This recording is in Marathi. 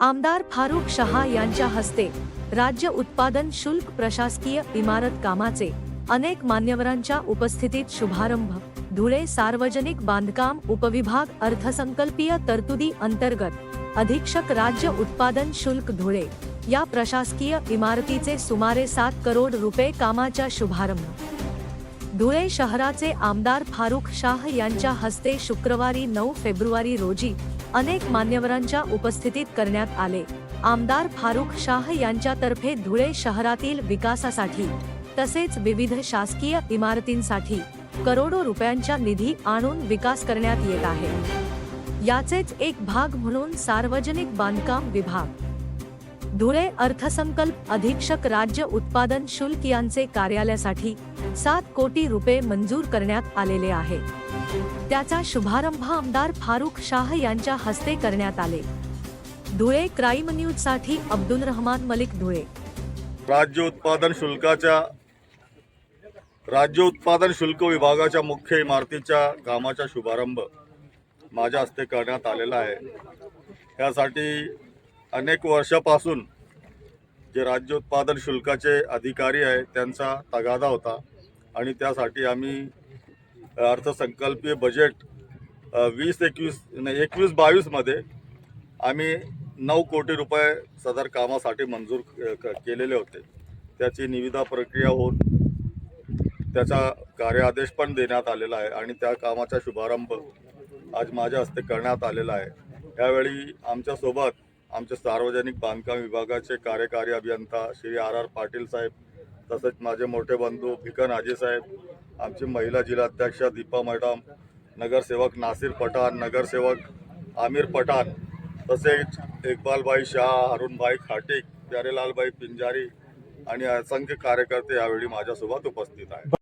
आमदार फारुख शहा यांच्या हस्ते राज्य उत्पादन शुल्क प्रशासकीय इमारत कामाचे अनेक मान्यवरांच्या उपस्थितीत शुभारंभ. धुळे सार्वजनिक बांधकाम उपविभाग अर्थसंकल्पीय तरतुदी अंतर्गत अधीक्षक राज्य उत्पादन शुल्क धुळे या प्रशासकीय इमारतीचे सुमारे सात करोड रुपये कामाच्या शुभारंभ. धुळे शहराचे आमदार फारुख शाह यांच्या हस्ते शुक्रवारी नऊ फेब्रुवारी रोजी अनेक मान्यवरांच्या उपस्थितीत करण्यात आले. आमदार फारुख शाह यांच्यातर्फे धुळे शहरातील विकासासाठी तसेच विविध शासकीय इमारतींसाठी करोडो रुपयांच्या निधी आणून विकास करण्यात येत आहे. याचेच एक भाग म्हणून सार्वजनिक बांधकाम विभाग धुळे अर्थसंकल्प अधीक्षक राज्य उत्पादन शुल्क यांचे कार्यालयासाठी सात कोटी रुपये मंजूर करण्यात आलेले आहे. त्याचा शुभारंभ आमदार फारुख शाह यांच्या हस्ते करण्यात आले. धुळे क्राईम न्यूजसाठी अब्दुल रहमान मलिक धुळे. राज्य उत्पादन शुल्काच्या राज्य उत्पादन शुल्क विभागाच्या मुख्य इमारतीच्या कामाचा शुभारंभ माझ्या हस्ते करण्यात आलेला आहे. यासाठी अनेक वर्षापासून जे राज्य उत्पादन शुल्काचे अधिकारी आहे त्यांचा तगादा होता. आणि त्यासाठी आम्ही अर्थसंकल्पीय बजेट वीस एकवीस नाही एकवीस बावीसमध्ये आम्ही नऊ कोटी रुपये सदर कामासाठी मंजूर क- क- केलेले होते. त्याची निविदा प्रक्रिया होऊन त्याचा कार्यादेश पण देण्यात आलेला आहे आणि त्या कामाचा शुभारंभ आज माझ्या हस्ते करण्यात आलेला आहे. यावेळी आमच्यासोबत आमचे सार्वजनिक बांधकाम विभागाचे कार्यकारी अभियंता श्री आर आर पाटील साहेब तसेच माझे मोठे बंधू भिकन आजी साहेब आमची महिला जिल्हाध्यक्ष दीपा मॅडम नगरसेवक नासिर पठाण नगरसेवक आमिर पठाण तसेच इकबालबाई शाह अरुणभाई खाटिक प्यारेलालबाई पिंजारी आणि असंख्य कार्यकर्ते यावेळी माझ्यासोबत उपस्थित आहेत.